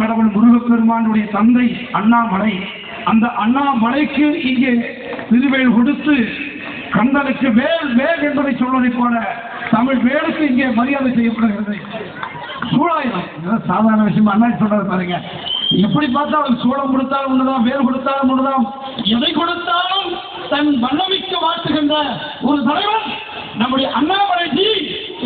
கடவுள் முருகப்பெருமானுடைய தந்தை அண்ணாமலை அந்த அண்ணாமலைக்கு இங்கே திருவேல் கொடுத்து கந்தனுக்கு வேல் வேல் என்பதை சொல்வதைப் போல தமிழ் வேலுக்கு இங்கே மரியாதை செய்யப்படுகிறது. சூழாயிரம் சாதாரண விஷயம்? அண்ணா சொல்றது பாருங்க. எப்படி பார்த்தாலும் சூளம் கொடுத்தாலும் ஒண்ணுதான் வேல் கொடுத்தாலும் ஒண்ணுதான். எதை கொடுத்தாலும் தன் வல்லமிக்க வாழ்த்துகின்ற ஒரு தலைவன் நம்முடைய அண்ணாமலை ஜி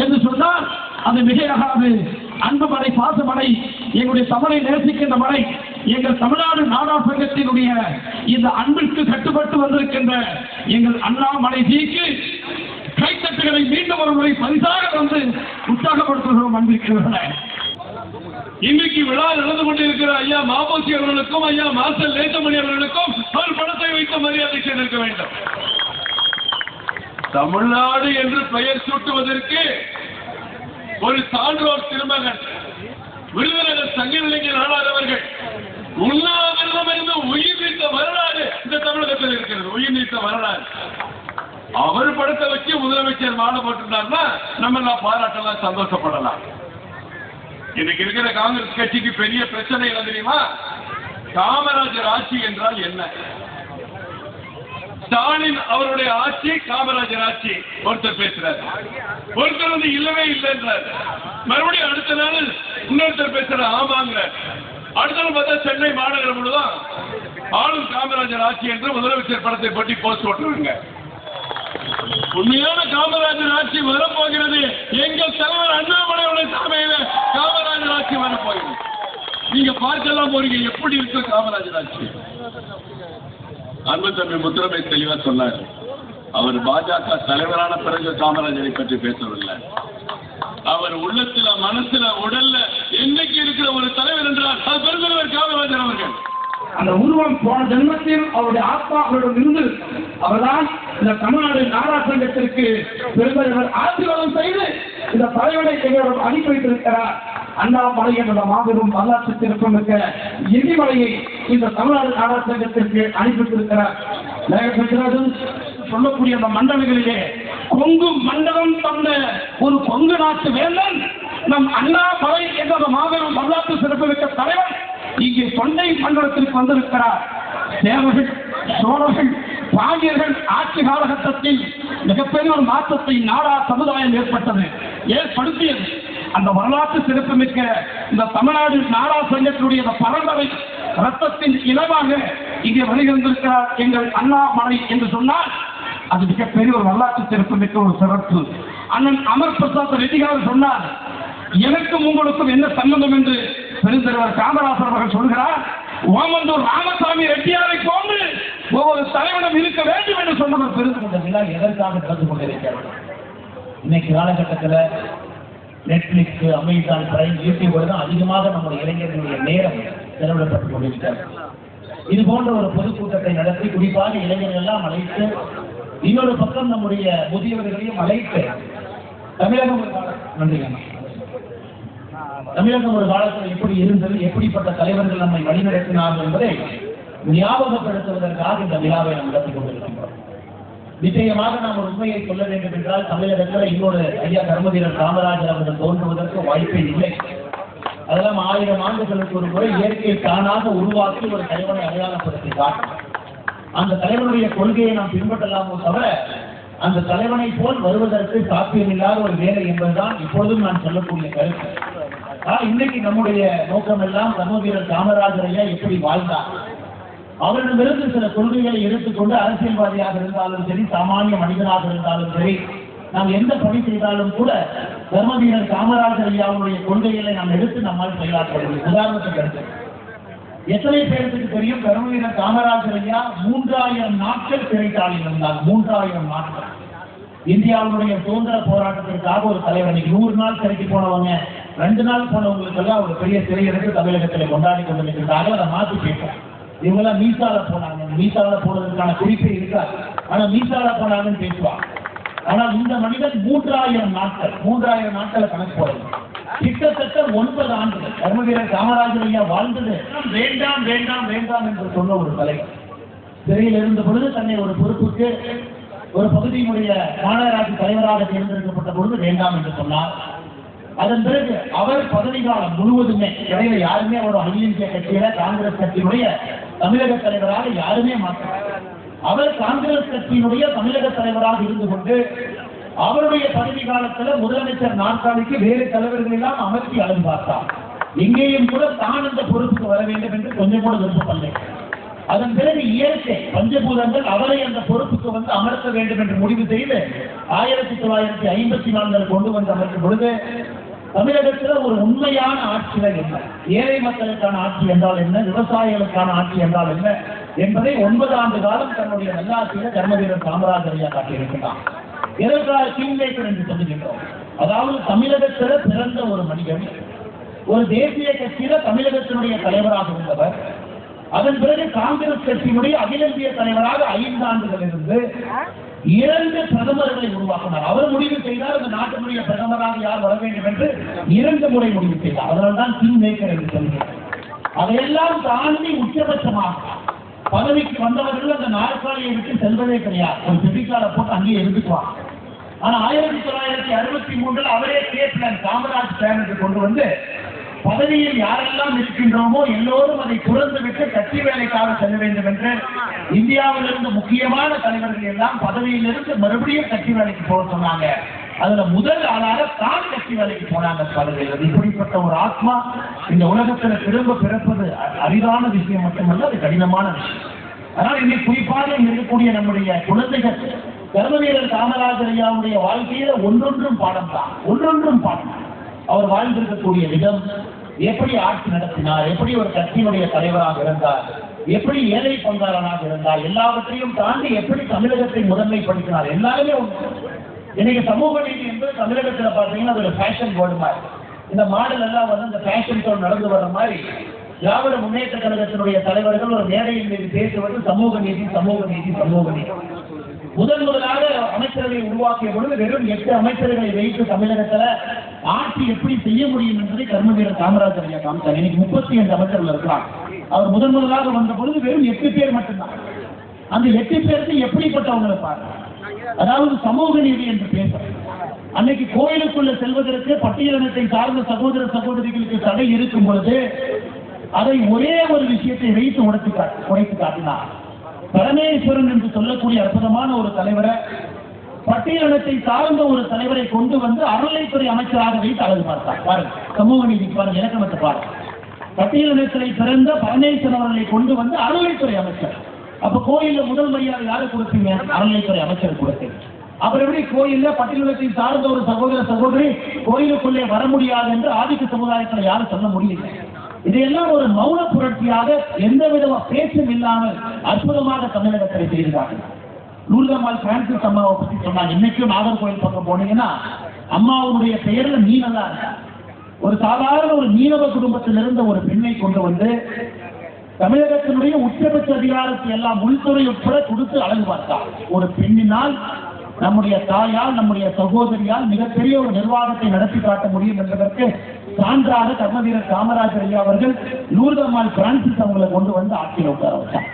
என்று சொன்னால் அது மிகையாகாது. அன்பு மலை பாசமலை எங்களுடைய தமிழை நேசிக்கின்ற மலை எங்கள் தமிழ்நாடு நாடா சங்கத்தினுடைய இந்த அன்பிற்கு கட்டுப்பட்டு வந்திருக்கின்ற எங்கள் அண்ணாமலை ஜிக்கு கைத்தட்டுகளை மீண்டும் ஒரு முறை பரிசாக வந்து உற்சாகப்படுத்துகிறோம் அன்பிருக்கிறவர்களே இன்னைக்கு விழா நடந்து கொண்டிருக்கிற ஐயா மாபோசி அவர்களுக்கும் ஐயா மாசல் லேசமணி அவர்களுக்கும் அவர் படத்தை வைத்து மரியாதை செய்திருக்க வேண்டும். தமிழ்நாடு என்று பெயர் சூட்டுவதற்கு ஒரு சான்றோர் திருமகன் விருதுநகர் சங்கநிலைஞர் நாடார் ஆளாதவர்கள். உண்ணாவிரதம் இருந்து உயிர் நீத்த வரலாறு இந்த தமிழகத்தில் இருக்கிறது. உயிர் நீத்த வரலாறு. அவர் படத்தை வச்சு முதலமைச்சர் மாலை போட்டிருந்தாருன்னா நம்ம எல்லாம் பாராட்டலாம் சந்தோஷப்படலாம். இன்னைக்கு இருக்கிற காங்கிரஸ் கட்சிக்கு பெரிய பிரச்சனை என்ன தெரியுமா? காமராஜர் ஆட்சி என்றால் என்ன? ஸ்டாலின் அவருடைய ஆட்சி காமராஜர் ஆட்சி. ஒருத்தர் பேசுறாரு. ஒருத்தர் வந்து இல்லவே இல்லைன்றார். மறுபடியும் அடுத்த நாள் இன்னொருத்தர் பேசுற ஆமாங்கிறார். அடுத்த நாள் பார்த்தா சென்னை மாநகரம் முழுவதும் ஆளும் காமராஜர் ஆட்சி என்று முதலமைச்சர் படத்தை பற்றி போஸ்ட் போட்டுருங்க உண்மையான காமராஜர் ஆட்சி வரப்போகிறது எங்கள் தலைவர் அண்ணாமலையோட தலைமையில காமராஜர் ஆட்சி வரப்போகிறது நீங்க பார்க்கலாம் போறீங்க எப்படி இருக்கு காமராஜர் ஆட்சி? அன்பு தம்பி முத்துரமை தெளிவா சொன்னார். அவர் பாஜக தலைவரான பிறகு காமராஜரை பற்றி பேசவில்லை. அவர் உள்ளத்துல மனசுல உடல்ல என்னைக்கு இருக்கிற ஒரு தலைவர் என்றார் அது பெருந்தலைவர் காமராஜர் அவர்கள். அந்த உருவம் போன ஜென்மத்தில் அவருடைய ஆத்மா அவரிடம் இருந்து அவர்தான் இந்த தமிழ்நாடு நாடா சங்கத்திற்கு பெருந்தலைவர் ஆசீர்வாதம் செய்து இந்த தலைவரை எங்களிடம் அனுப்பி வைத்திருக்கிறார். அண்ணா மலை என்ற மாபெரும் வரலாற்று திருப்பமிக்க எதிமலையை இந்த தமிழ்நாடு நாடா சங்கத்திற்கு அனுப்பி வைத்திருக்கிறார். மேகராஜன் சொல்லக்கூடிய அந்த மண்டலங்களிலே கொங்கு மண்டலம் தந்த ஒரு கொங்கு நாட்டு வேந்தன் நம் அண்ணா மலை என்ற மாபெரும் வரலாற்று சிறப்புமிக்க தலைவர் இங்கே தொண்டை மண்டலத்திற்கு வந்திருக்கிறார். தேவர்கள் சோழர்கள் பாண்டியர்கள் ஆட்சி காலகட்டத்தில் மிகப்பெரிய ஒரு மாற்றத்தை நாடா சமுதாயம் ஏற்பட்டது ஏற்படுத்தியது. அந்த வரலாற்று சிறப்புமிக்க இந்த தமிழ்நாடு நாடா சங்கத்தினுடைய பரம்பரை ரத்தத்தின் இனமாக இங்கே வருகின்றிருக்கிறார் எங்கள் அண்ணாமலை என்று சொன்னால் அது மிகப்பெரிய ஒரு வரலாற்று சிறப்புமிக்க ஒரு சிறப்பு. அண்ணன் அமர் பிரசாத் ரெட்டிகார் சொன்னார் எனக்கும் உங்களுக்கும் என்ன சம்பந்தம்? என்று பெருந்தலைவர் காமராசர் அவர்கள் சொல்கிறார் ஓமந்தூர் ராமசாமி ரெட்டியாரை போன்று ஒவ்வொரு தலைவனும் இருக்க வேண்டும் என்று சொன்னவர் பெருந்தலைவர். இந்த விழா எதற்காக நடந்து கொண்டிருக்கிறது? இன்னைக்கு காலகட்டத்தில் நெட்ஃபிளிக்ஸ் அமேசான் பிரைம் யூடியூப் தான் அதிகமாக நம்முடைய இளைஞர்களுடைய நேரம் செலவிடப்பட்டுக் கொண்டிருக்கிறது. இது போன்ற ஒரு பொதுக்கூட்டத்தை நடத்தி குறிப்பாக இளைஞர்கள் எல்லாம் அழைத்து இன்னொரு பக்கம் நம்முடைய முதியவர்களையும் அழைத்து தமிழகம் நன்றி அண்ணா. தமிழகம் ஒரு காலத்தில் எப்படி இருந்தது எப்படிப்பட்ட தலைவர்கள் நம்மை வழிநடத்தினார்கள் என்பதை ஞாபகப்படுத்துவதற்காக இந்த விழாவை நாம் நடத்தி கொண்டிருக்கின்றோம். நிச்சயமாக நாம் ஒரு உண்மையை சொல்ல வேண்டும் என்றால் தமிழகத்தில் இன்னொரு ஐயா கர்மவீரர் காமராஜர் அவர்கள் தோன்றுவதற்கு வாய்ப்பே இல்லை. அதெல்லாம் ஆயிரம் ஆண்டுகளுக்கு ஒரு முறை இயற்கையை தானாக உருவாக்கி ஒரு தலைவனை அடையாளப்படுத்தி அந்த தலைவனுடைய கொள்கையை நாம் பின்பற்றலாமோ தவிர அந்த தலைவனை போல் வருவதற்கு சாத்தியமில்லாத ஒரு வேலை என்பதுதான் இப்பொழுதும் நான் சொல்லக்கூடிய கருத்து. இன்னைக்கு நம்முடைய நோக்கம் எல்லாம் கர்மவீரர் காமராஜர் ஐயா எப்படி வாழ்ந்தார்? அவரிடமிருந்து சில கொள்கைகளை எடுத்துக்கொண்டு அரசியல்வாதியாக இருந்தாலும் சரி சாமானிய மனிதனாக இருந்தாலும் சரி நாம் எந்த பணி செய்தாலும் கூட தர்மவீரர் காமராஜர் ஐயாவுடைய கொள்கைகளை நாம் எடுத்து நம்மால் செயலாற்ற முடியும். உதாரணத்துக்கு எடுத்து எத்தனை பேருக்கு தெரியும் தர்மவீரர் காமராஜர் ஐயா மூன்றாயிரம் நாட்கள் சிறைச்சாலையில் இருந்தார். மூன்றாயிரம் நாட்கள். இந்தியாவுடைய சுதந்திர போராட்டத்திற்காக ஒரு தலைவர் நூறு நாள் சிறைக்கு போனவங்க ரெண்டு நாள் போனவங்களுக்கெல்லாம் ஒரு பெரிய சிறை எடுத்து தமிழகத்தில் கொண்டாடி கொண்டிருக்கிறார்கள் அதை மாற்றி கேட்போம் இவங்கெல்லாம் மீசால போனாங்க. மீசால போனதுக்கான குறிப்பே இருக்காது. ஆனா மீசால போனாங்கன்னு பேசுவாங்க. ஆனால் இந்த மனிதன் மூன்றாயிரம் நாட்கள் மூன்றாயிரம் நாட்களை கணக்கு போடுறது கிட்டத்தட்ட ஒன்பது ஆண்டுகள். தர்மவீரர் காமராஜர் ஐயா வாழ்ந்தது வேண்டாம் வேண்டாம் வேண்டாம் என்று சொன்ன ஒரு தலைவர். சிறையில் இருந்த பொழுது தன்னை ஒரு பொறுப்புக்கு ஒரு பகுதியினுடைய மாநகராட்சி தலைவராக தேர்ந்தெடுக்கப்பட்ட பொழுது வேண்டாம் என்று சொன்னார். அதன் பிறகு அவர் பதவி காலம் முழுவதுமே இடையில யாருமே ஒரு இந்திய கட்சியில காங்கிரஸ் கட்சியினுடைய தமிழக தலைவராக யாருமே மாற்றார் அவர் காங்கிரஸ் கட்சியினுடைய தமிழக தலைவராக இருந்து கொண்டு அவருடைய பதவி காலத்துல முதலமைச்சர் நாற்காலிக்கு வேறு தலைவர்கள் எல்லாம் அமர்த்தி அழகு பார்த்தார். இங்கேயும் கூட தான் அந்த பொறுப்புக்கு வர வேண்டும் என்று கொஞ்சம் கூட விருப்பப்படலை. அதன் பிறகு இயற்கை பஞ்சபூதங்கள் அவரை அந்த பொறுப்புக்கு வந்து அமர்த்த வேண்டும் என்று முடிவு செய்து ஆயிரத்தி தொள்ளாயிரத்தி ஐம்பத்தி நான்கில் கொண்டு வந்து அமர்த்தும் பொழுது தமிழகத்தில் ஒரு உண்மையான ஆட்சிகள் என்ன? ஏழை மக்களுக்கான ஆட்சி என்றால் என்ன? விவசாயிகளுக்கான ஆட்சி என்றால் என்ன? என்பதை ஒன்பது ஆண்டு காலம் தன்னுடைய நல்லாட்சியில தர்மவீரர் காமராஜர் ஐயா காட்டியிருக்கிறார் எதற்காக கிங்மேக்கர் என்று சொல்லுகின்றோம் அதாவது தமிழகத்தில் பிறந்த ஒரு மனிதன் ஒரு தேசிய கட்சியில தமிழகத்தினுடைய தலைவராக இருந்தவர் அதன் பிறகு காங்கிரஸ் கட்சியினுடைய அகில இந்திய தலைவராக ஐந்து ஆண்டுகள் இருந்து இரண்டு பிரதமர்களை உருவாக்கினார். அவர் முடிவு செய்தார் இந்த நாட்டினுடைய பிரதமராக யார் வர வேண்டும் என்று இரண்டு முறை முடிவு செய்தார். அதனால்தான் கிங் மேக்கர் என்று சொல்கிறேன் அதையெல்லாம் தாண்டி உச்சபட்சமாக பதவிக்கு வந்தவர்கள் அந்த நாற்காலியை விட்டு செல்வதே கிடையாது. ஒரு பிடிக்கார போட்டு அங்கேயே இருந்துக்குவாங்க. ஆனா ஆயிரத்தி தொள்ளாயிரத்தி அறுபத்தி மூன்றில் அவரே கே பிளான் காமராஜ் பிளான் கொண்டு வந்து பதவியில் யாரெல்லாம் இருக்கின்றோமோ எல்லோரும் அதை துறந்து விட்டு கட்சி வேலைக்காக செல்ல வேண்டும் என்று இந்தியாவில் முக்கியமான தலைவர்கள் எல்லாம் பதவியிலிருந்து மறுபடியும் கட்சி வேலைக்கு போக சொன்னாங்க. அதுல முதல் ஆளாக தான் கட்சி வேலைக்கு போனாங்க பதவியில். இப்படிப்பட்ட ஒரு ஆத்மா இந்த உலகத்துல திரும்ப பிறப்பது அ- அரிதான விஷயம் மட்டுமல்ல அது கடினமான விஷயம். அதனால் இன்னைக்கு குறிப்பாக இருக்கக்கூடிய நம்முடைய குழந்தைகள் கர்மவீரர் காமராஜர் ஐயாவுடைய வாழ்க்கையில ஒன்றொன்றும் பாடம் தான் ஒன்றொன்றும் பாடம் தான் அவர் வாழ்ந்திருக்கக்கூடிய விதம் எப்படி ஆட்சி நடத்தினார் எப்படி ஒரு கட்சியினுடைய தலைவராக இருந்தார் எப்படி ஏழை பங்காளனாக இருந்தார் எல்லாவற்றையும் தாண்டி எப்படி தமிழகத்தை முதன்மைப்படுத்தினார் எல்லாருமே ஒன்று இன்னைக்கு சமூக நீதி என்பது தமிழகத்துல பாத்தீங்கன்னா அது ஒரு ஃபேஷன் போர்டு மாதிரி. இந்த மாடல் எல்லாம் வந்து அந்த ஃபேஷன் ஷோ நடந்து வர்ற மாதிரி திராவிட முன்னேற்ற கழகத்தினுடைய தலைவர்கள் ஒரு மேடையின் மீது பேசுவது சமூக நீதி சமூக நீதி சமூக நீதி. முதன் முதலாக அமைச்சரவை உருவாக்கிய பொழுது வெறும் எட்டு அமைச்சர்களை வைத்து தமிழகத்துல ஆட்சி எப்படி செய்ய முடியும் என்பதை கர்மவீரர் காமராஜர் ஐயா காமிச்சார். இன்னைக்கு முப்பத்தி ஐந்து அமைச்சர்கள் இருக்கிறார். அவர் முதன் முதலாக வந்த பொழுது வெறும் எட்டு பேர் மட்டும்தான். அந்த எட்டு பேருக்கு எப்படிப்பட்டவங்களை பாருங்க அதாவது சமூக நீதி என்று பேச அன்னைக்கு கோயிலுக்குள்ள செல்வதற்கு பட்டியலினத்தை சார்ந்த சகோதர சகோதரிகளுக்கு தடை இருக்கும் பொழுது அதை ஒரே ஒரு விஷயத்தை வைத்து உடைத்து உடைத்து காட்டினார். பரமேஸ்வரன் என்று சொல்லக்கூடிய அற்புதமான ஒரு தலைவரை பட்டியலத்தை சார்ந்த ஒரு தலைவரை கொண்டு வந்து அறநிலைத்துறை அமைச்சராக வைத்து அழகு பார்த்தார். பாருங்க சமூக நீதி பாருங்க இலக்கணத்தை பாருங்க பட்டியலினத்திலே பிறந்த பரமேஸ்வரன் அவர்களை கொண்டு வந்து அறநிலைத்துறை அமைச்சர். அப்ப கோயில்ல முதல் மரியாதை யாரு கொடுத்தீங்க அறநிலைத்துறை அமைச்சர் கொடுத்தீங்க அப்புறம் எப்படி கோயில்ல பட்டியலத்தை சார்ந்த ஒரு சகோதர சகோதரி கோயிலுக்குள்ளே வர முடியாது என்று ஆதிக்க சமுதாயத்தில் யாரும் சொல்ல முடியல. இதையெல்லாம் ஒரு மௌன புரட்சியாக எந்த விதமான பேச்சும் இல்லாமல் அற்புதமாக தமிழகத்தில் செய்திருக்காங்க லூர்தம்மாள் பிரான்சிஸ் அம்மாவை பற்றி சொன்னாங்க. இன்னைக்கும் நாகர்கோயில் பக்கம் போனீங்கன்னா அம்மாவுடைய பெயர்ல மீனலா ஒரு சாதாரண ஒரு மீனவ குடும்பத்தில் இருந்த ஒரு பெண்ணை கொண்டு வந்து தமிழகத்தினுடைய உச்சபட்ச அதிகாரத்தை எல்லாம் உள்துறை உட்பட கொடுத்து அழகு பார்த்தார் ஒரு பெண்ணினால் நம்முடைய தாயால் நம்முடைய சகோதரியால் மிகப்பெரிய ஒரு நிர்வாகத்தை நடத்தி காட்ட முடியும் என்பதற்கு சான்றாக தர்மவீரர் காமராஜர் ஐயா அவர்கள் லூர்தம்மாள் பிரான்சிஸ் அவங்களை கொண்டு வந்து ஆட்சியில் உட்கார வச்சார்.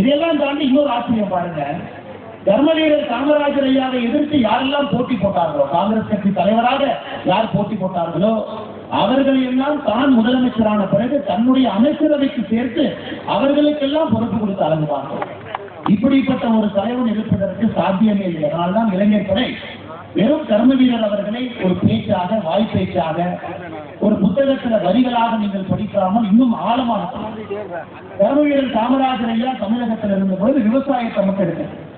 இதெல்லாம் தாண்டி இன்னொரு ஆச்சரியம் பாருங்க. தர்மவீரர் காமராஜர் ஐயாவை எதிர்த்து யாரெல்லாம் போட்டி போட்டார்களோ காங்கிரஸ் கட்சி தலைவராக யார் போட்டி போட்டார்களோ அவர்கள் எல்லாம் தான் முதலமைச்சரான பிறகு தன்னுடைய அமைச்சரவைக்கு சேர்த்து அவர்களுக்கெல்லாம் பொறுப்பு கொடுத்து அழகுவார்கள் இப்படிப்பட்ட ஒரு தலைவன் இருப்பதற்கு சாத்தியமே இல்லை. அதனால்தான் இளைஞர் படை வெறும் கர்ம வீரர் அவர்களை ஒரு பேச்சாக வாய் பேச்சாக ஒரு புத்தகத்துல வரிகளாக நீங்கள் படிக்காமல் இன்னும் ஆழமாக கர்ம காமராஜர் ஐயா தமிழகத்தில் இருந்த பொழுது விவசாயத்தை மட்டும்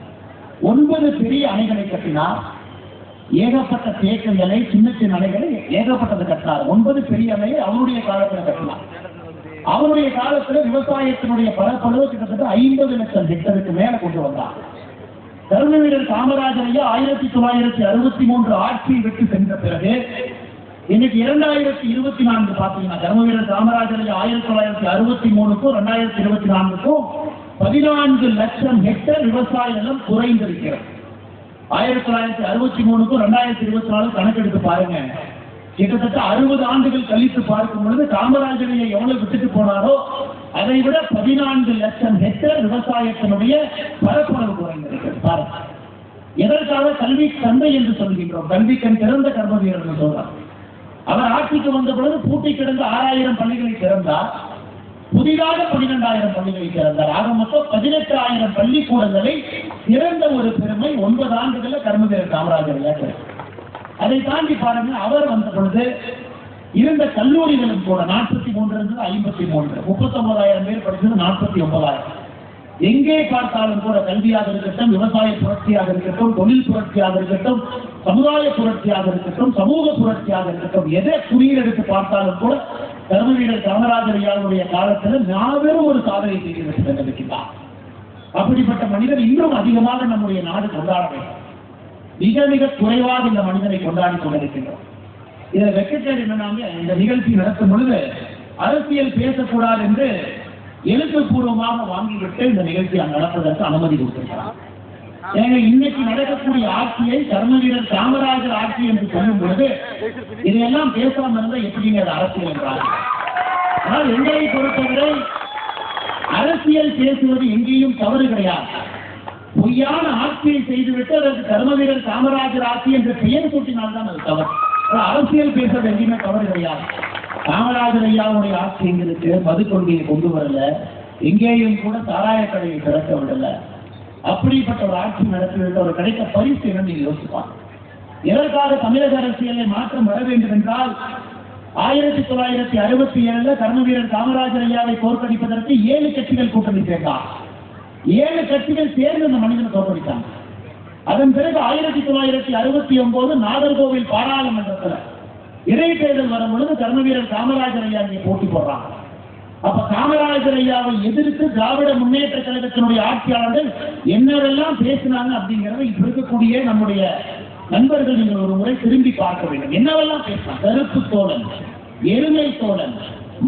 ஒன்பது பெரிய அணைகளை கட்டினார். ஏகப்பட்ட தேக்கங்களை சின்ன சின்ன அணைகளை ஏகப்பட்டது கட்டினார். ஒன்பது பெரிய அணையை அவருடைய காலத்தில் கட்டினார். அவருடைய காலத்துல விவசாயத்தினுடைய பரப்பளவு கிட்டத்தட்ட ஐம்பது லட்சம் ஹெக்டருக்கு மேல கொண்டு வந்தார். கருணவீரர் காமராஜர் ஐயா ஆயிரத்தி தொள்ளாயிரத்தி அறுபத்தி மூன்று ஆட்சியை விட்டு சென்ற பிறகு இன்னைக்கு இரண்டாயிரத்தி இருபத்தி நான்கு பாத்தீங்கன்னா தர்மவீரர் காமராஜர் ஆயிரத்தி தொள்ளாயிரத்தி அறுபத்தி மூணுக்கும் ரெண்டாயிரத்தி இருபத்தி நான்குக்கும் பதினான்கு லட்சம் ஹெக்டர் விவசாய நிலம் குறைந்திருக்கிறது. ஆயிரத்தி தொள்ளாயிரத்தி அறுபத்தி மூணுக்கும் ரெண்டாயிரத்தி இருபத்தி நாலு கணக்கெடுத்து பாருங்க. கிட்டத்தட்ட அறுபது ஆண்டுகள் கழித்து பார்க்கும் பொழுது காமராஜரையை எவ்வளவு விட்டுட்டு போனாரோ அதை விட பதினான்கு லட்சம் ஹெக்டர் விவசாயத்தினுடைய பரப்பளவு குறைந்திருக்கிறது. பாருங்க. எதற்காக கல்வி தந்தை என்று சொல்கின்றோம்? கல்வி கண் திறந்த கர்ம வீரர் சொல்றாங்க. அவர் ஆட்சிக்கு வந்த பொழுது பூட்டி கிடந்த ஆறாயிரம் பள்ளிகளை திறந்தார். புதிதாக பன்னிரெண்டாயிரம் பள்ளிகளை திறந்தார். ஆக மொத்தம் பதினெட்டு ஆயிரம் பள்ளிக்கூடங்களை திறந்த ஒரு பெருமை ஒன்பது ஆண்டுகள்ல கர்மவீர காமராஜர் கிடைக்கும் அதை தாண்டி பாருங்க அவர் வந்த பொழுது இருந்த கல்லூரிகளும் கூட நாற்பத்தி மூன்று இருந்தது ஐம்பத்தி மூன்று. முப்பத்தி ஒன்பதாயிரம் பேர் படித்தது நாற்பத்தி ஒன்பதாயிரம். எங்கே பார்த்தாலும் கூட கல்வியாக இருக்கட்டும் விவசாய புரட்சியாக இருக்கட்டும் தொழில் புரட்சியாக இருக்கட்டும் சமுதாய புரட்சியாக இருக்கட்டும் சமூக புரட்சியாக இருக்கட்டும் எதை குறியீடு எடுத்து பார்த்தாலும் கூட கர்மவீரர் காமராஜர் ஐயாவுடைய காலத்தில் மாபெரும் ஒரு சாதனை செய்து இருக்கின்றார் அப்படிப்பட்ட மனிதர் இன்னும் அதிகமாக நம்முடைய நாடு கொண்டாட வேண்டும். மிக மிக குறைவாக இந்த மனிதனை கொண்டாடி கொண்டிருக்கின்றோம். இதை வெக்கச்சேர் என்னன்னாங்க இந்த நிகழ்ச்சி நடத்தும் பொழுது அரசியல் பேசக்கூடாது என்று எழுத்துப்பூர்வமாக வாங்கிவிட்டு இந்த நிகழ்ச்சியை நடப்பதற்கு அனுமதி கொடுத்திருக்கிறார். ஏங்க இன்னைக்கு நடக்கக்கூடிய ஆட்சியை கர்மவீரர் காமராஜர் ஆட்சி என்று சொல்லும் பொழுது இதையெல்லாம் பேசாமல் இருந்தா எப்படிங்க அது அரசியல் என்றார் ஆனால் எங்களை பொறுத்தவரை அரசியல் பேசுவது எங்கேயும் தவறு கிடையாது. பொய்யான ஆட்சியை செய்துவிட்டு அதற்கு கர்மவீரர் காமராஜர் ஆட்சி என்ற பெயர் சூட்டினால்தான் அது தவறு. அரசியல் பேசுவது எங்கேயுமே தவறு கிடையாது. காமராஜர் ஐயாவுடைய ஆட்சி எங்களுக்கு மது கொள்கையை கொண்டு வரல. எங்கேயும் கூட சாராய கடையை திறக்க விடல. அப்படிப்பட்ட ஒரு ஆட்சி நடத்திவிட்டு ஒரு கிடைத்த பரிசு என்ன நீங்க யோசிப்பாங்க. எதற்காக தமிழக அரசியலை மாற்றம் வர வேண்டும் என்றால் ஆயிரத்தி தொள்ளாயிரத்தி அறுபத்தி ஏழுல கர்மவீரர் காமராஜர் ஐயாவை தோற்கடிப்பதற்கு ஏழு கட்சிகள் கூட்டணி சேர்ந்தார். ஏழு கட்சிகள் சேர்ந்து அந்த மனிதனை தோற்கடித்தாங்க அதன் பிறகு ஆயிரத்தி தொள்ளாயிரத்தி அறுபத்தி ஒன்பது நாகர்கோவில் பாராளுமன்றத்தில் இடைத்தேர்தல் வரும் பொழுது கர்மவீரர் காமராஜர் ஐயா இங்கே போட்டி போடுறாங்க. அப்ப காமராஜர் ஐயாவை எதிர்த்து திராவிட முன்னேற்ற கழகத்தினுடைய ஆட்சியாளர்கள் என்னவெல்லாம் பேசினாங்க அப்படிங்கறத இப்ப இருக்கக்கூடிய நம்முடைய நண்பர்கள் நீங்கள் ஒரு முறை திரும்பி பார்க்க வேண்டும். என்னவெல்லாம் பேசலாம் கருப்பு தோழன் எருமை தோழன்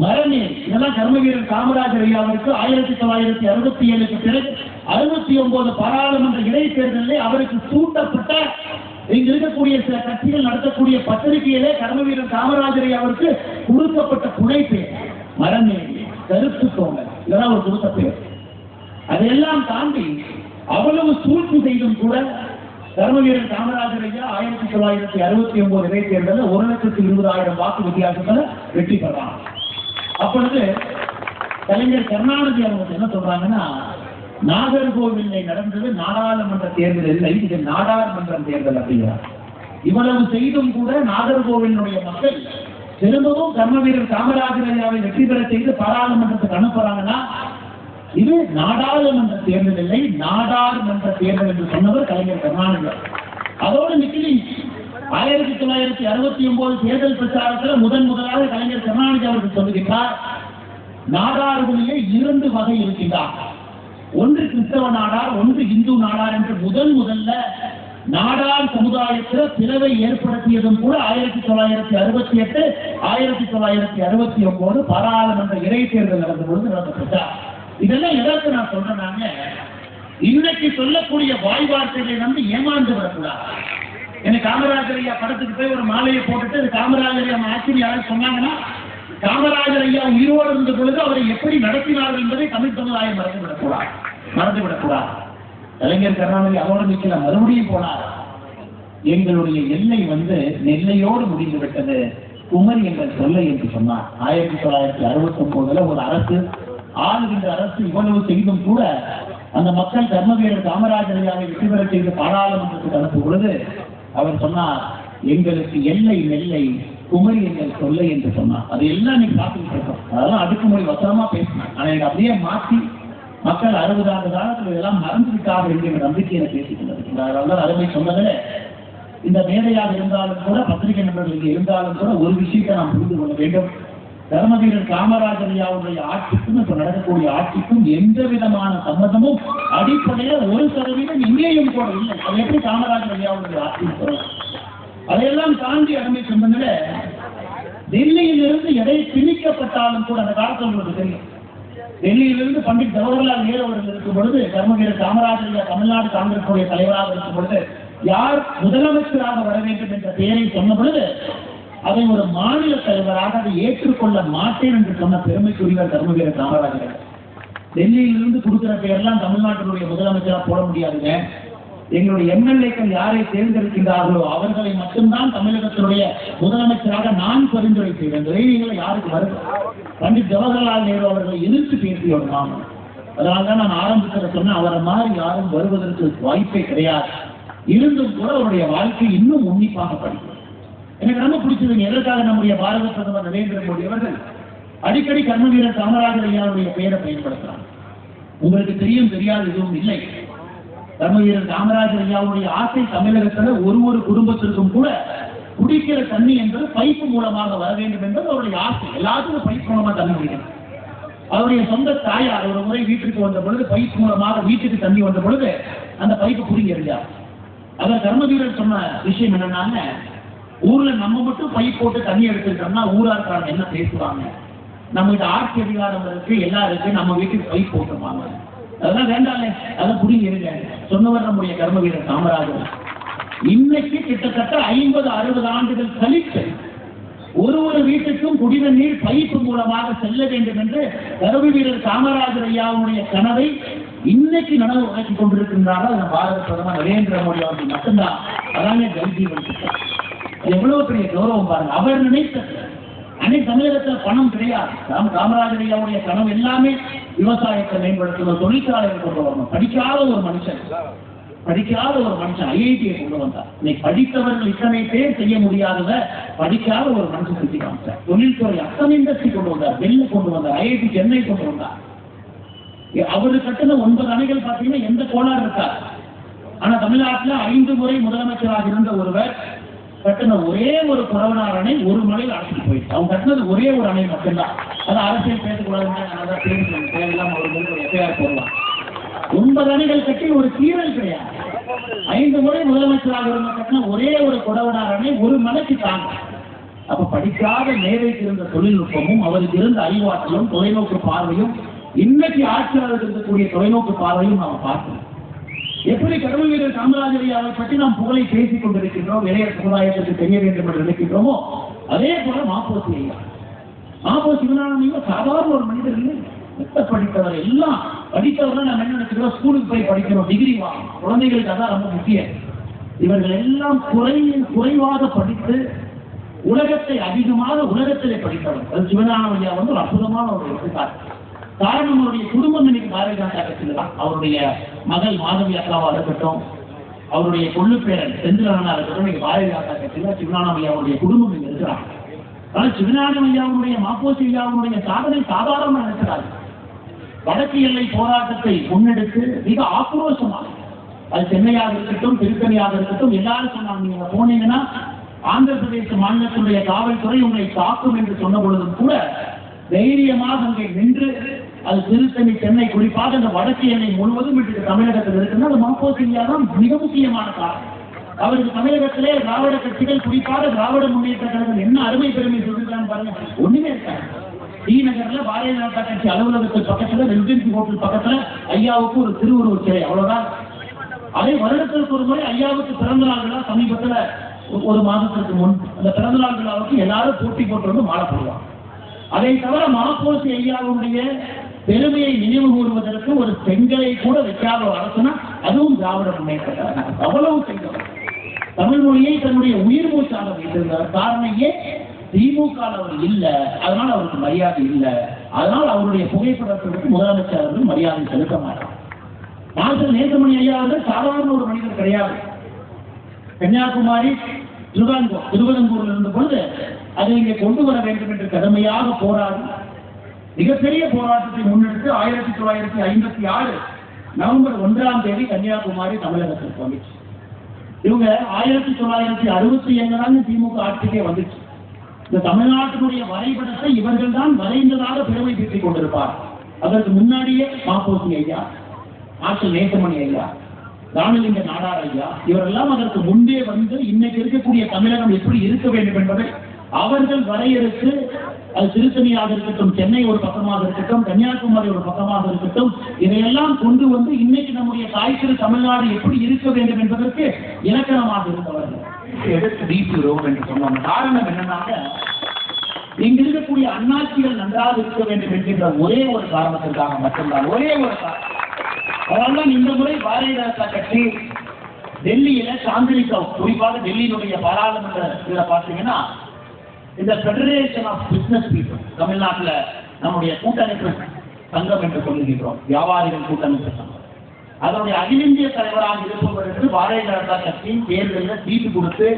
மரணே இதெல்லாம் கர்மவீரர் காமராஜர் ஐயாவிற்கு ஆயிரத்தி தொள்ளாயிரத்தி அறுபத்தி ஏழுக்கு பிறகு அறுபத்தி ஒன்பது பாராளுமன்ற இடைத்தேர்தலில் அவருக்கு சூட்டப்பட்ட இங்க இருக்கக்கூடிய சில கட்சிகள் நடத்தக்கூடிய பத்திரிகையிலே கர்மவீரர் காமராஜரை அவருக்கு கொடுக்கப்பட்ட புனை பேர். மரமேறி கருத்து தோழன் இதெல்லாம் ஒரு கொடுத்த பேர். அதையெல்லாம் தாண்டி அவ்வளவு சூழ்ச்சி செய்தும் கூட தர்மவீரன் காமராஜர் ஐயா ஆயிரத்தி தொள்ளாயிரத்தி அறுபத்தி ஒன்பது இடைத்தேர்தலில் ஒரு லட்சத்தி இருபதாயிரம் வாக்கு வித்தியாசத்தில் வெற்றி பெறலாம் அப்பொழுது கலைஞர் கருணாநிதி அவர்கள் என்ன சொல்றாங்கன்னா நாகர்கோவிலில் நடந்தது நாடாளுமன்ற தேர்தல் இல்லை இது நாடாளுமன்ற தேர்தல் அப்படிங்கிறார். இவ்வளவு செய்தும் கூட நாகர்கோவிலுடைய மக்கள் திரும்பவும் கர்மவீரர் காமராஜர் ஐயாவை வெற்றி பெற செய்து பாராளுமன்றத்துக்கு அனுப்புறாங்கன்னா இது நாடாளுமன்ற தேர்தல் இல்லை நாடாளுமன்ற தேர்தல் என்று சொன்னவர் கலைஞர் கருணாநிதர் அதோடு நிக்கிலி ஆயிரத்தி தொள்ளாயிரத்தி அறுபத்தி ஒன்பது தேர்தல் பிரச்சாரத்துல முதன் முதலாக கலைஞர் கருணாநிதி அவர்கள் சொல்லுகின்றார் நாடார்களிலே இரண்டு வகை இருக்கின்றார் ஒன்று கிறிஸ்தவ நாடார் ஒன்று இந்து நாடார் என்று முதல் முதல்ல நாடார் சமுதாயத்தில் பிளவை ஏற்படுத்தியதும் கூட ஆயிரத்தி தொள்ளாயிரத்தி அறுபத்தி எட்டு ஆயிரத்தி தொள்ளாயிரத்தி அறுபத்தி ஒன்பது பாராளுமன்ற இடைத்தேர்தல் நடந்த பொழுது நடந்த இதெல்லாம் எதற்கு நான் சொல்றேன்னாங்க இன்னைக்கு சொல்லக்கூடிய வாய் வார்த்தைகளை நம்பி ஏமாந்து வரக்கூடாது. எனக்கு காமராஜர் ஐயா படத்துக்கு போய் ஒரு மாலையை போட்டுட்டு இது காமராஜர் ஐயா ஆட்சி சொன்னாங்கன்னா காமராஜர் ஐயா உயிரோடு இருந்த பொழுது அவரை எப்படி நடத்தினார்கள் என்பதை தமிழ் சமுதாயம் மறந்து விடக்கூடாது மறந்து விடக்கூடாது கலைஞர் கருணாநிதி அவரோடு நிற்கல மறுபடியும் போனார். எங்களுடைய எல்லை வந்து நெல்லையோடு முடிந்து விட்டது. குமரி என்ற சொல்லை என்று சொன்னார். ஆயிரத்தி தொள்ளாயிரத்தி அறுபத்தி ஒன்பதுல ஒரு அரசு ஆளுகின்ற அரசு இவ்வளவு செய்தும் கூட அந்த மக்கள் தர்மவீரர் காமராஜர் ஐயாவை வெற்றி பெற செய்து பாராளுமன்றத்துக்கு அனுப்பும் பொழுது அவர் சொன்னார் எங்களுக்கு எல்லை நெல்லை குமரி எங்கள் சொல்ல என்று சொன்னார். அது எல்லாம் நீங்க பார்த்துட்டு இருக்கோம் அதெல்லாம் அடுக்குமொழி வசனமா பேசினார். ஆனா எனக்கு அப்படியே மாற்றி மக்கள் அறுபது ஆண்டு காலத்துல இதெல்லாம் மறந்து விட்டார்கள் என்கிற நம்பிக்கையில பேசிக்கிறது அதனால அருமை சொன்னதுல இந்த மேதையாக இருந்தாலும் கூட பத்திரிகை நண்பர்களுக்கு இருந்தாலும் கூட ஒரு விஷயத்தை நாம் புரிந்து கொள்ள வேண்டும். தர்மவீரர் காமராஜர் ஐயாவுடைய ஆட்சிக்கும் இப்ப நடக்கக்கூடிய ஆட்சிக்கும் எந்த விதமான சம்மதமும் அடிப்படையில ஒரு சதவீதம் இங்கேயும் கூட இல்லை. அது எப்படி காமராஜர் ஐயாவுடைய ஆட்சி சொல்லலாம் அதையெல்லாம் தாண்டி அருமை சொன்னதுல டெல்லியிலிருந்து எடை திணிக்கப்பட்டாலும் கூட அந்த காலத்தில் உங்களுக்கு தெரியும். டெல்லியிலிருந்து பண்டிட் ஜவஹர்லால் நேரு அவர்கள் இருக்கும் பொழுது கர்மவீரர் காமராஜர் தமிழ்நாடு காங்கிரசுடைய தலைவராக இருக்கும் பொழுது யார் முதலமைச்சராக வர வேண்டும் என்ற பெயரை சொன்ன பொழுது அதை ஒரு மாநில தலைவராக அதை ஏற்றுக்கொள்ள மாட்டேன் என்று சொன்ன பெருமைக்குரியவர் தர்மவீரர் காமராஜர். டெல்லியிலிருந்து கொடுக்கிற பெயர்லாம் தமிழ்நாட்டினுடைய முதலமைச்சராக போட முடியாதுங்க. எங்களுடைய எம்எல்ஏக்கள் யாரை தேர்ந்தெடுக்கின்றார்களோ அவர்களை மட்டும்தான் தமிழகத்தினுடைய முதலமைச்சராக நான் பரிந்துரை செய்தேன் இந்த யாருக்கு வருது பண்டிட் ஜவஹர்லால் நேரு அவர்களை எதிர்த்து பேசிய ஒரு அதனால்தான் நான் ஆரம்பத்தில் சொன்னேன் அவரை மாதிரி யாரும் வருவதற்கு வாய்ப்பே கிடையாது. இருந்தும் கூட அவருடைய வாழ்க்கை இன்னும் உன்னிப்பாக படிக்கும். எனக்கு ரொம்ப பிடிச்சதுங்க எதற்காக நம்முடைய பாரத பிரதமர் நரேந்திர மோடி அவர்கள் அடிக்கடி கர்மவீரர் காமராஜர் ஐயாவுடைய பெயரை பயன்படுத்துறாங்க. உங்களுக்கு தெரியும் தெரியாது எதுவும் இல்லை. தமிழர் காமராஜர் ஐயாவுடைய ஆசை தமிழகத்துல ஒரு ஒரு குடும்பத்திற்கும் கூட குடிக்கிற தண்ணி என்பது பைப்பு மூலமாக வர வேண்டும் என்பது அவருடைய ஆசை. எல்லாத்துக்கும் பைப் மூலமா தண்ணி குடிக்கணும். அவருடைய சொந்த தாயார் ஒரு முறை வீட்டுக்கு வந்த பொழுது பைப் மூலமாக வீட்டுக்கு தண்ணி வந்த பொழுது அந்த பைப்பு குடிங்க அவர் அத சொன்ன விஷயம் என்னன்னா ஊர்ல நம்ம மட்டும் பைப் போட்டு தண்ணி எடுத்துக்கிட்டோம்னா ஊரார்காரங்க என்ன பேசுவாங்க? நம்ம கிட்ட ஆட்சி அதிகாரம் இருக்கு எல்லாம் இருக்கு நம்ம வீட்டுக்கு பைப் போட்டுருவாங்க. அதெல்லாம் வேண்டாமே அதெல்லாம் புரிஞ்சு இருங்க. சொன்னவர் நம்முடைய கர்ம வீரர் காமராஜர். இன்னைக்கு கிட்டத்தட்ட ஐம்பது அறுபது ஆண்டுகள் கழித்து ஒரு ஒரு வீட்டுக்கும் குடிநீர் நீர் பைப்பு மூலமாக செல்ல வேண்டும் என்று கருவி வீரர் காமராஜர் ஐயாவுடைய கனவை இன்னைக்கு நனவு உழைச்சி கொண்டிருக்கின்றார்கள். அந்த பாரத பிரதமர் நரேந்திர மோடி அவர்கள் மட்டும்தான். அதாங்க ஜல்ஜீவன் எவ்வளவு பெரிய கௌரவம் பாருங்க. அவர் நினைத்த அன்னைக்கு தமிழகத்துல பணம் கிடையாது. ராம காமராஜர் ஐயாவுடைய கனவு எல்லாமே விவசாயத்தை மேம்படுத்தணும் தொழிற்சாலையை கொண்டு வரணும். படிக்காத ஒரு மனுஷன் படிக்காத ஒரு மனுஷன் ஐஐடியை கொண்டு வந்தார். இன்னைக்கு படித்தவர்கள் இத்தனை பேர் செய்ய முடியாதத படிக்காத ஒரு மனுஷன் செஞ்சு காமிச்சார். தொழில்துறை அத்தனை இண்டஸ்ட்ரி கொண்டு வந்தார். வெளில கொண்டு வந்தார். ஐஐடி சென்னை கொண்டு வந்தார். அவரு கட்டின ஒன்பது அணைகள் பார்த்தீங்கன்னா எந்த கோளாறு இருக்கார் ஆனா தமிழ்நாட்டுல ஐந்து முறை முதலமைச்சராக இருந்த ஒருவர் கட்டின ஒரே ஒரு புறவனார் அணை ஒரு முறையில் அழைச்சிட்டு போயிடுச்சு. அவங்க கட்டினது ஒரே ஒரு அணை மட்டும்தான். அது அரசியல் பேசக்கூடாதுன்னு அதான் பேச தேவையில்லாம ஒரு எஃப்ஐஆர் போடலாம் ஒன்பது அணைகள் கட்டி ஒரு தீரல் கிடையாது. ஐந்து முறை முதலமைச்சராக இருந்த கட்டின ஒரே ஒரு புறவனார் அணை ஒரு மலைக்கு தாங்க. அப்ப படிக்காத மேதைக்கு இருந்த தொழில்நுட்பமும் அவருக்கு இருந்த அறிவாற்றலும் தொலைநோக்கு பார்வையும் இன்னைக்கு ஆட்சியாளருக்கு இருக்கக்கூடிய தொலைநோக்கு பார்வையும் நாம் பார்க்கணும். எப்படி கடவுள் வீரர் காமராஜர் பற்றி நாம் புகழை பேசிக் கொண்டிருக்கின்றோம் இளைய சமுதாயத்திற்கு தெரிய வேண்டும் என்று நினைக்கின்றோமோ அதே போல மாப்போசி ஐயா. மாப்போ சிவநாராயணன் சாதாரண ஒரு மனிதர் இல்லை. படித்தவர்? எல்லாம் படித்தவர் நம்ம என்ன நினைக்கிறோம்? ஸ்கூலுக்கு போய் படிக்கிறோம் டிகிரி வாங்கணும். குழந்தைகளுக்கு அதான் ரொம்ப முக்கியம். இவர்கள் எல்லாம் குறை குறைவாக படித்து உலகத்தை அதிகமாக உலகத்திலே படித்தவர் அது சிவநாராயண வந்து ஒரு அற்புதமான ஒரு எடுத்துக்காட்டு. காரணம் அவருடைய குடும்பம் இன்னைக்கு பாரதிய ஜனதா கட்சியில் தான் அவருடைய மகள் மாதவி அக்காவா இருக்கட்டும் அவருடைய கொள்ளு பேரன் செந்திலானா இருக்கட்டும் இன்னைக்கு பாரதி ஜனதா கட்சியில் சிவநாராயண ஐயா அவருடைய குடும்பம் இங்க இருக்கிறாங்க. ஆனால் சிவநாராயண ஐயாவுடைய மாப்போசி ஐயாவுடைய சாதனை சாதாரணமா இருக்கிறார் வடக்கு எல்லை போராட்டத்தை முன்னெடுத்து மிக ஆக்ரோஷமாக அது சென்னையாக இருக்கட்டும் திருத்தணியாக இருக்கட்டும் எல்லாரும் சொன்னாங்க நீங்க போனீங்கன்னா ஆந்திர பிரதேச மாநிலத்தினுடைய காவல்துறை உங்களை தாக்கும் என்று சொன்ன பொழுதும் கூட தைரியமாக அங்கே நின்று அது திருத்தணி சென்னை குறிப்பாக அந்த வடக்கு எண்ணெய் முழுவதும் இன்று தமிழகத்தில் இருக்குன்னா அது மாப்போசிங்கா தான் மிக முக்கியமான காரணம். அவருக்கு தமிழகத்திலே திராவிட கட்சிகள் குறிப்பாக திராவிட முன்னேற்ற கழகம் என்ன அருமை பெருமை சொல்லிருக்காங்க பாருங்க. ஒண்ணுமே இருக்காங்க டி நகர்ல பாரதிய ஜனதா கட்சி அலுவலகத்துக்கு பக்கத்துல ரெசிடென்சி ஹோட்டல் பக்கத்துல ஐயாவுக்கு ஒரு திருவுருவ சிலை அவ்வளவுதான். அதே வருடத்திற்கு ஒரு முறை ஐயாவுக்கு பிறந்த நாள் விழா சமீபத்துல ஒரு- ஒரு மாதத்திற்கு முன். அந்த பிறந்த நாள் விழாவுக்கு எல்லாரும் போட்டி போட்டு வந்து மாலை போடுவாங்க. அதை தவிர மாப்போசி ஐயாவுடைய பெருமையை நினைவு கூறுவதற்கு ஒரு செங்கலை கூட வைக்காத அரசுனா அதுவும் திராவிட முன்னேற்ற அவ்வளவு செங்கல். தமிழ் மொழியை தன்னுடைய உயிர் மூச்சாக வைத்திருந்தார். காரணம் ஏன்? திமுக அவர் இல்ல. அதனால அவருக்கு மரியாதை இல்ல. அதனால் அவருடைய புகைப்படத்திற்கு முதலமைச்சர் அவர்கள் மரியாதை செலுத்த மாட்டார் மாஸ்டர் நேசமணி ஐயா அவர்கள் சாதாரண ஒரு மனிதர் கிடையாது. கன்னியாகுமரி திருவாங்கூர் திருவனந்தூரில் இருந்த பொழுது அதை இங்கே கொண்டு வர வேண்டும் என்று கடுமையாக போராடி மிகப்பெரிய போராட்டத்தை முன்னெடுத்து ஆயிரத்தி தொள்ளாயிரத்தி ஐம்பத்தி ஆறு நவம்பர் ஒன்றாம் தேதி கன்னியாகுமரி தமிழகத்திற்கு வந்துச்சு. இவங்க ஆயிரத்தி தொள்ளாயிரத்தி அறுபத்தி ஏழுல திமுக ஆட்சிக்கே வந்துச்சு. இந்த தமிழ்நாட்டினுடைய வரைபடத்தை இவர்கள் தான் வரைந்ததாக பெருமை பெற்றுக் கொண்டிருப்பார். அதற்கு முன்னாடியே மாப்போசி ஐயா ஆற்றல் நேசமணி ஐயா ராமலிங்க நாடார் ஐயா இவரெல்லாம் அதற்கு முன்பே வந்து இன்னைக்கு இருக்கக்கூடிய தமிழகம் எப்படி இருக்க வேண்டும் என்பதை அவர்கள் வரையறுத்து அது திருத்தணியாக இருக்கட்டும் சென்னை ஒரு பக்கமாக இருக்கட்டும் கன்னியாகுமரி ஒரு பக்கமாக இருக்கட்டும் இதையெல்லாம் கொண்டு வந்து இன்னைக்கு நம்முடைய தாய் திரு தமிழ்நாடு எப்படி இருக்க வேண்டும் என்பதற்கு இலக்கணமாக இருந்தவர்கள். எடுத்து வீசுகிறோம் என்று சொன்னாங்க காரணம் என்னன்னாக்க இங்க இருக்கக்கூடிய அண்ணாட்சிகள் நன்றாக இருக்க வேண்டும் என்கின்ற ஒரே ஒரு காரணத்திற்காக மட்டும்தான் ஒரே ஒரு காரணம். அதனால்தான் இந்த முறை பாரதிய ஜனதா கட்சி டெல்லியில சாந்தினி சவுக் குறிப்பாக டெல்லியினுடைய பாராளுமன்ற இதுல பாத்தீங்கன்னா இந்த ஃபெடரேஷன் ஆஃப் பிஸ்னஸ் பீப்புள் தமிழ்நாட்டில் நம்முடைய கூட்டமைப்பு சங்கம் என்று சொல்லுகின்றோம். வியாபாரிகள் கூட்டமைப்பு சங்கம். அதனுடைய அகில இந்திய தலைவராக இருப்பவருக்கு பாரதிய ஜனதா கட்சியின் தேர்தலில் சீட்டு கொடுத்து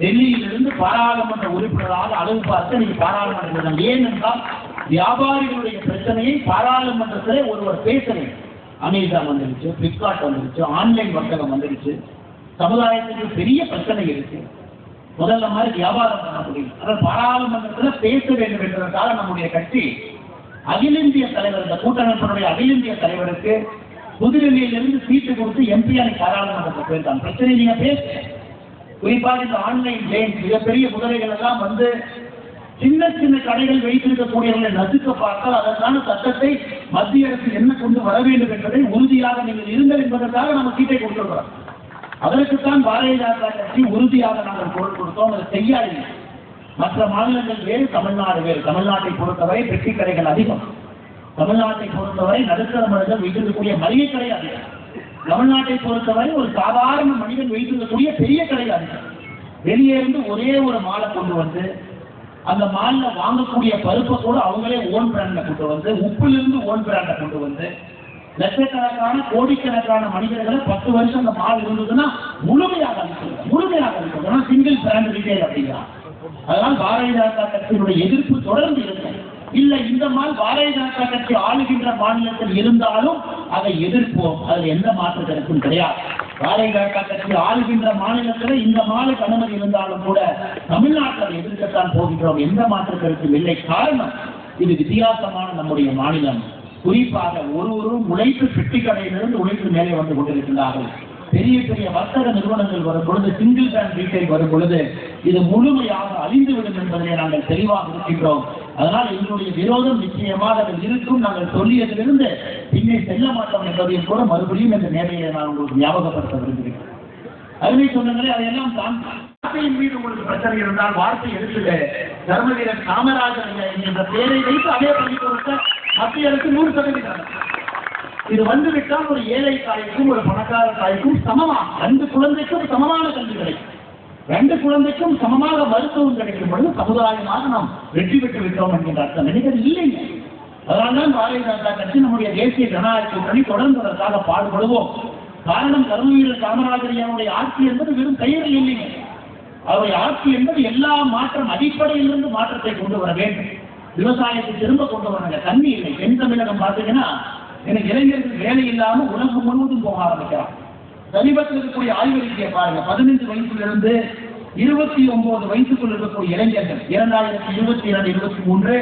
டெல்லியிலிருந்து பாராளுமன்ற உறுப்பினராக அளவு பார்த்து நீங்க பாராளுமன்றம் ஏனென்றால் வியாபாரிகளுடைய பிரச்சனையை பாராளுமன்றத்திலே ஒருவர் பேச வேண்டும் அமேசான் வந்துருச்சு பிளிப்கார்ட் வந்துருச்சு ஆன்லைன் வர்த்தகம் வந்துருச்சு. சமுதாயத்துக்கு பெரிய பிரச்சனை இருக்கு. முதல்ல மாதிரி வியாபாரம் பண்ண முடியும். அதாவது பாராளுமன்றத்தில் பேச வேண்டும் என்பதற்காக நம்முடைய கட்சி அகில இந்திய தலைவர் இந்த கூட்டமைப்பினுடைய அகில இந்திய தலைவருக்கு புதுடெல்லியிலிருந்து சீட்டு கொடுத்து எம்பி அணி பாராளுமன்றத்தில் போயிருக்காங்க. பிரச்சனை நீங்க பேசுங்க. குறிப்பாக இந்த ஆன்லைன் கேம் மிகப்பெரிய முதலைகள் எல்லாம் வந்து சின்ன சின்ன கடைகள் வைத்திருக்கக்கூடியவர்களை நசுக்க பார்த்தால் அதற்கான சட்டத்தை மத்திய அரசு என்ன கொண்டு வர வேண்டும் என்பதை உறுதியாக நீங்கள் இருங்கள் என்பதற்காக நம்ம சீட்டை கொடுத்துருக்கிறோம். அதற்குத்தான் பாரதிய ஜனதா கட்சி உறுதியாக நாங்கள் குரல் கொடுத்தோம் அதை செய்யாது மற்ற மாநிலங்கள் வேறு தமிழ்நாடு வேறு. தமிழ்நாட்டை பொறுத்தவரை பெட்டி கடைகள் அதிகம். தமிழ்நாட்டை பொறுத்தவரை நடுத்தர மனிதன் வைத்திருக்கக்கூடிய மளிகை கடை அதிகம். தமிழ்நாட்டை பொறுத்தவரை ஒரு சாதாரண மனிதன் வைத்திருக்கக்கூடிய பெரிய கடை அதிகம். வெளியே இருந்து ஒரே ஒரு மாலை கொண்டு வந்து அந்த மாலில் வாங்கக்கூடிய பருப்பை கூட அவங்களே ஓன் பிராண்ட்ல கொண்டு வந்து உப்பிலிருந்து ஓன் பிராண்ட கொண்டு வந்து லட்சக்கணக்கான கோடிக்கணக்கான மனிதர்களை பத்து வருஷம் அந்த மால் இருந்ததுன்னா முழுமையாக அளிக்கிறது முழுமையாக அளிக்கிறது சிங்கிள் பிராண்ட் ரீட்டைல் அப்படிங்கிறான் அதனால் பாரதிய ஜனதா கட்சியினுடைய எதிர்ப்பு தொடர்ந்து இருக்கு. இல்ல இந்த மால் பாரதிய ஜனதா கட்சி ஆளுகின்ற மாநிலத்தில் இருந்தாலும் அதை எதிர்ப்போம். அதுல எந்த மாற்று கருத்தும் கிடையாது. பாரதிய ஜனதா கட்சி ஆளுகின்ற மாநிலத்தில் இந்த மாலுக்கு அனுமதி இருந்தாலும் கூட தமிழ்நாட்டில் எதிர்க்கத்தான் போகின்றோம். எந்த மாற்று கருத்தும் இல்லை. காரணம் இது வித்தியாசமான நம்முடைய மாநிலம். குறிப்பாக ஒருவரும் உழைப்பு பெட்டி கடையிலிருந்து உழைப்பு மேலே வந்து கொண்டிருக்கிறார்கள் பெரிய பெரிய வர்த்தக நிறுவனங்கள் வரும் பொழுது சிங்கிள் பேன் ரீட்டைல் வரும் பொழுது இது முழுமையாக அழிந்துவிடும் என்பதை நாங்கள் தெளிவாக இருக்கின்றோம். அதனால் எங்களுடைய விரோதம் நிச்சயமாக அதில் இருக்கும். நாங்கள் சொல்லியதிலிருந்து பின்னே செல்ல மாட்டோம் என்பதையும் கூட மறுபடியும் இந்த நேரையை நான் உங்களுக்கு ஞாபகப்படுத்த விரும்புகிறேன். அருமை சொன்னங்களே அதையெல்லாம் தான் வார்த்தையின் மீது உங்களுக்கு பிரச்சனை இருந்தால் வார்த்தை எடுத்துட்டு தர்மவீரன் காமராஜர் என்ற பெயரை வைத்து அதே பள்ளிக்கூடத்தை மத்திய அரசு நூறு சதவீதம். இது வந்துவிட்டால் ஒரு ஏழை தாய்க்கும் ஒரு பணக்கார தாய்க்கும் சமமாக ரெண்டு குழந்தைக்கும் சமமான கல்வி கிடைக்கும். ரெண்டு குழந்தைக்கும் சமமாக மருத்துவம் கிடைக்கும் பொழுது சமுதாயமாக நாம் வெற்றி பெற்று விட்டோம் என்கின்ற அர்த்தம். நினைக்கிறது இல்லைங்க. அதனால்தான் பாரதிய ஜனதா கட்சி நம்முடைய தேசிய ஜனநாயக கூட்டணி தொடர்ந்து அதற்காக பாடுபடுவோம். காரணம் கருமவீரர் காமராஜரியாவுடைய ஆட்சி என்பது வெறும் கையில் இல்லைங்க. அவருடைய ஆட்சி என்பது எல்லா மாற்றம் அடிப்படையிலிருந்து மாற்றத்தை கொண்டு வர வேண்டும். விவசாயத்தை திரும்ப கொண்டு வராங்க தண்ணி இல்லை. தென் தமிழகம் பார்த்தீங்கன்னா எனக்கு இளைஞர்கள் வேலை இல்லாம உலகம் முழுவதும் போக ஆரம்பிக்கிறான் சமீபத்தில் இருக்கக்கூடிய ஆய்வறிக்கையை பாருங்க. பதினைந்து வயசுலிருந்து இருபத்தி ஒன்பது வயசுக்குள் இருக்கக்கூடிய இளைஞர்கள் இரண்டாயிரத்தி இருபத்தி இரண்டு இருபத்தி மூன்று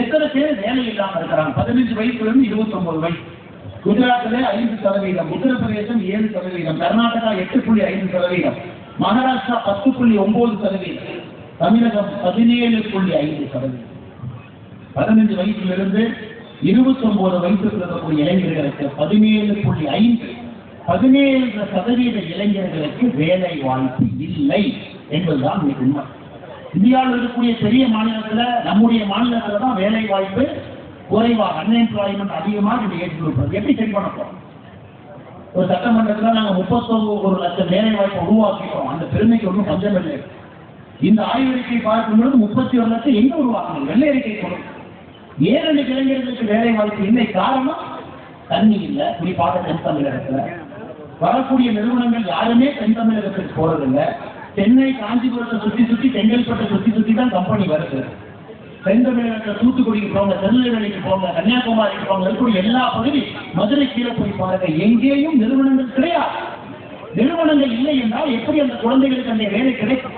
எத்தனை பேர் வேலை இல்லாம இருக்கிறாங்க? பதினஞ்சு வயசுலிருந்து இருபத்தி ஒன்பது வயசு. குஜராத்திலே ஐந்து சதவீதம் உத்தரப்பிரதேசம் ஏழு சதவீதம் கர்நாடகா எட்டு புள்ளி ஐந்து சதவீதம் மகாராஷ்டிரா பத்து புள்ளி ஒன்பது சதவீதம் தமிழகம் பதினேழு புள்ளி ஐந்து சதவீதம். பதினஞ்சு வயசிலிருந்து இருபத்தி ஒன்பது வயசுக்கு இருக்கக்கூடிய இளைஞர்களுக்கு பதினேழு புள்ளி ஐந்து பதினேழு சதவீத இளைஞர்களுக்கு வேலை வாய்ப்பு இல்லை என்பதுதான் மிக உண்மை. இந்தியாவில் இருக்கக்கூடிய பெரிய மாநிலத்துல நம்முடைய மாநிலத்துல தான் வேலை வாய்ப்பு குறைவாக அன்எம்ப்ளாய்மெண்ட் அதிகமாக இந்த ஏற்றி எப்படி சரி பண்ண போறோம்? ஒரு சட்டமன்றத்தில் நாங்கள் முப்பத்தொன்பது ஒரு லட்சம் வேலை வாய்ப்பை உருவாக்கிட்டோம். அந்த பெருமைக்கு ஒன்றும் பஞ்சம் இல்லை. இந்த ஆய்வறிக்கை பார்க்கும் பொழுது முப்பத்தி ஒரு லட்சம் எங்க உருவாக்கணும் வெள்ளை அறிக்கை கொடுக்கும். ஏழு இளைஞர்களுக்கு வேலை வாய்ப்பு? இல்லை காரணம்? தண்ணி இல்லை. குறிப்பாக தென் தமிழகத்துல. வரக்கூடிய நிறுவனங்கள் யாருமே தென் தமிழகத்துக்கு போறதில்லை. சென்னை காஞ்சிபுரத்தை சுத்தி சுத்தி செங்கல்பட்டை சுத்தி சுத்தி தான் கம்பெனி வருது. தென் தமிழகத்துல தூத்துக்குடிக்கு போங்க திருநெல்வேலிக்கு போங்க கன்னியாகுமரிக்கு போங்க இருக்கக்கூடிய எல்லா பகுதி மதுரை கீழே போய் பாருங்க. எங்கேயும் நிறுவனங்கள் கிடையாது. நிறுவனங்கள் இல்லை என்றால் எப்படி அந்த குழந்தைகளுக்கு அந்த வேலை கிடைக்கும்?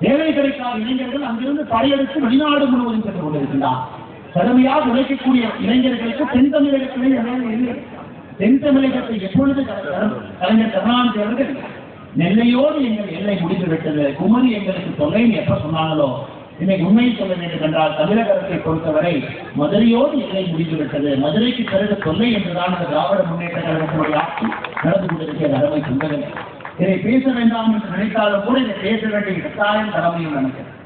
வேலை கிடைக்காத இளைஞர்கள் அங்கிருந்து படையெடுத்து வெளிநாடு முழுவதும் சென்று கொண்டிருக்கிறார் கடுமையாக உழைக்கக்கூடிய இளைஞர்களுக்கு தென் தமிழகத்திலே இல்லை தென் தமிழகத்தை எப்பொழுது கலைஞர் கருணாநிதி அவர்கள் நெல்லையோடு எங்கள் எல்லை முடிந்து விட்டது குமரி எங்களுக்கு தொல்லைன்னு எப்ப சொன்னாங்களோ இன்னைக்கு உண்மையை சொல்ல வேண்டும் என்றால் தமிழக அரசை பொறுத்தவரை மதுரையோடு எல்லை முடிந்து விட்டது. மதுரைக்கு பிறகு தொல்லை என்றுதான் இந்த திராவிட முன்னேற்ற கழகத்தினுடைய ஆட்சி நடந்து கொண்டிருக்கிற அருமை சொந்தங்கள் இதை பேச வேண்டாம் என்று நினைத்தாலும் கூட இதை பேச வேண்டிய கட்டாயம் தலைமையும் நினைக்கிறேன்